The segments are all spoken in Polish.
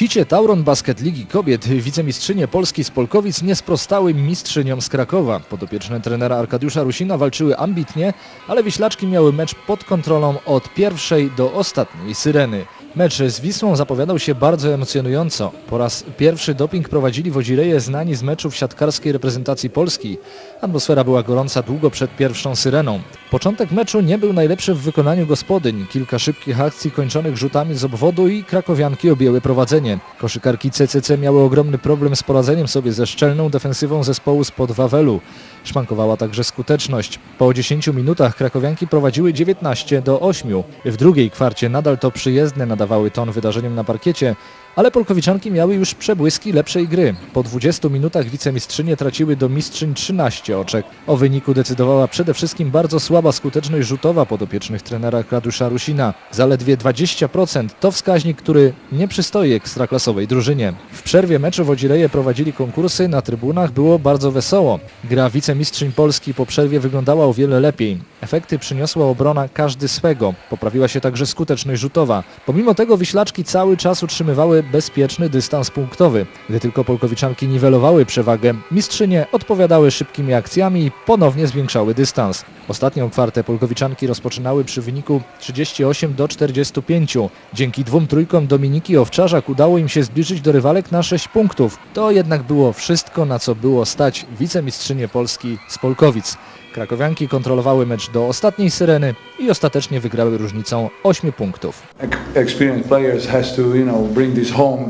hicie Tauron Basket Ligi Kobiet wicemistrzynie Polski z Polkowic nie sprostały mistrzyniom z Krakowa. Podopieczne trenera Arkadiusza Rusina walczyły ambitnie, ale Wiślaczki miały mecz pod kontrolą od pierwszej do ostatniej syreny. Mecz z Wisłą zapowiadał się bardzo emocjonująco. Po raz pierwszy doping prowadzili wodzireje znani z meczów siatkarskiej reprezentacji Polski. Atmosfera była gorąca długo przed pierwszą syreną. Początek meczu nie był najlepszy w wykonaniu gospodyń. Kilka szybkich akcji kończonych rzutami z obwodu i krakowianki objęły prowadzenie. Koszykarki CCC miały ogromny problem z poradzeniem sobie ze szczelną defensywą zespołu spod Wawelu. Szwankowała także skuteczność. Po 10 minutach krakowianki prowadziły 19 do 8. W drugiej kwarcie nadal to przyjezdne nadawały ton wydarzeniom na parkiecie, ale Polkowiczanki miały już przebłyski lepszej gry. Po 20 minutach wicemistrzynie traciły do mistrzyń 13 oczek. O wyniku decydowała przede wszystkim bardzo słaba skuteczność rzutowa podopiecznych trenera Kradusza Rusina. Zaledwie 20% to wskaźnik, który nie przystoi ekstraklasowej drużynie. W przerwie meczu wodzireje prowadzili konkursy, na trybunach było bardzo wesoło. Gra wicemistrzyń Polski po przerwie wyglądała o wiele lepiej. Efekty przyniosła obrona każdy swego. Poprawiła się także skuteczność rzutowa. Pomimo tego Wiślaczki cały czas utrzymywały bezpieczny dystans punktowy. Gdy tylko Polkowiczanki niwelowały przewagę, mistrzynie odpowiadały szybkimi akcjami i ponownie zwiększały dystans. Ostatnią kwartę Polkowiczanki rozpoczynały przy wyniku 38 do 45. Dzięki dwóm trójkom Dominiki Owczarzak udało im się zbliżyć do rywalek na 6 punktów. To jednak było wszystko, na co było stać wicemistrzynie Polski z Polkowic. Krakowianki kontrolowały mecz do ostatniej syreny i ostatecznie wygrały różnicą 8 punktów. Ex- experienced players has to, you know, bring this home.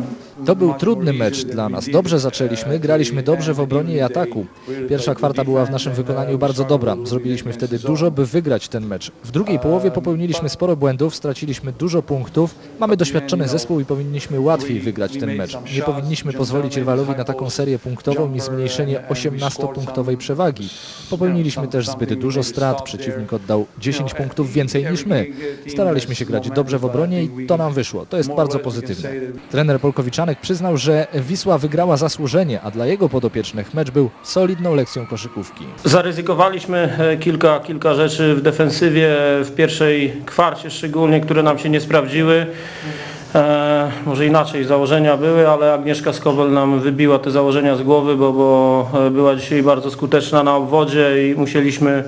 To był trudny mecz dla nas. Dobrze zaczęliśmy, graliśmy dobrze w obronie i ataku. Pierwsza kwarta była w naszym wykonaniu bardzo dobra. Zrobiliśmy wtedy dużo, by wygrać ten mecz. W drugiej połowie popełniliśmy sporo błędów, straciliśmy dużo punktów. Mamy doświadczony zespół i powinniśmy łatwiej wygrać ten mecz. Nie powinniśmy pozwolić rywalowi na taką serię punktową i zmniejszenie 18-punktowej przewagi. Popełniliśmy też zbyt dużo strat. Przeciwnik oddał 10 punktów więcej niż my. Staraliśmy się grać dobrze w obronie i to nam wyszło. To jest bardzo pozytywne. Trener Polkowiczanek przyznał, że Wisła wygrała zasłużenie, a dla jego podopiecznych mecz był solidną lekcją koszykówki. Zaryzykowaliśmy e, kilka, kilka rzeczy w defensywie w pierwszej kwarcie szczególnie, które nam się nie sprawdziły. E, może inaczej założenia były, ale Agnieszka Skobel nam wybiła te założenia z głowy, bo, bo e, była dzisiaj bardzo skuteczna na obwodzie i musieliśmy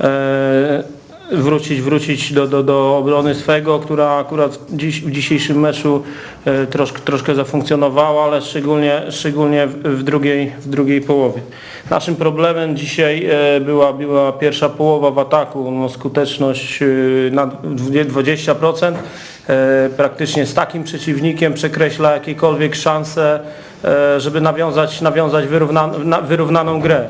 e, wrócić, wrócić do, do, do obrony swego, która akurat dziś, w dzisiejszym meczu e, troszkę, troszkę zafunkcjonowała, ale szczególnie, szczególnie w, drugiej, w drugiej połowie. Naszym problemem dzisiaj e, była, była pierwsza połowa w ataku, no, skuteczność e, na 20%. E, praktycznie z takim przeciwnikiem przekreśla jakiekolwiek szanse, żeby nawiązać, nawiązać wyrówna, na, wyrównaną grę.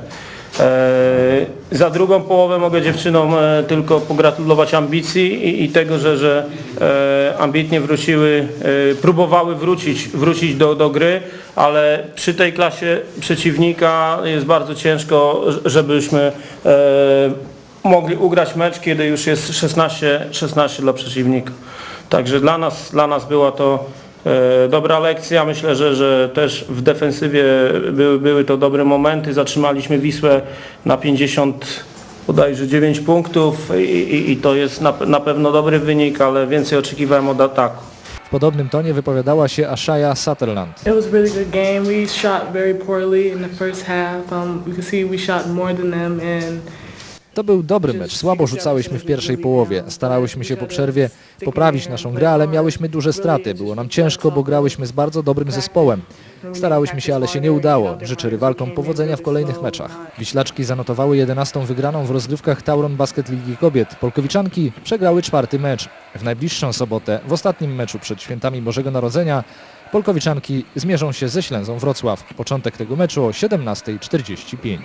E, Za drugą połowę mogę dziewczynom e, tylko pogratulować ambicji i, tego, że, że e, ambitnie wróciły, próbowały wrócić, wrócić do, do gry, ale przy tej klasie przeciwnika jest bardzo ciężko, żebyśmy mogli ugrać mecz, kiedy już jest 16, 16 dla przeciwnika. Także dla nas, dla nas była to dobra lekcja. Myślę, że, że też w defensywie były, były to dobre momenty. Zatrzymaliśmy Wisłę na 50 bodajże 9 punktów i, i, i to jest na, na pewno dobry wynik, ale więcej oczekiwałem od ataku. W podobnym tonie wypowiadała się Ashaya Sutherland. It was a really good game. We shot very poorly in the first half. Um, we could see we shot more than them, and To był dobry mecz. Słabo rzucałyśmy w pierwszej połowie. Starałyśmy się po przerwie poprawić naszą grę, ale miałyśmy duże straty. Było nam ciężko, bo grałyśmy z bardzo dobrym zespołem. Starałyśmy się, ale się nie udało. Życzę rywalkom powodzenia w kolejnych meczach. Wiślaczki zanotowały 11 wygraną w rozgrywkach Tauron Basket Ligi Kobiet. Polkowiczanki przegrały czwarty mecz. W najbliższą sobotę, w ostatnim meczu przed świętami Bożego Narodzenia, Polkowiczanki zmierzą się ze Ślęzą Wrocław. Początek tego meczu o 17.45.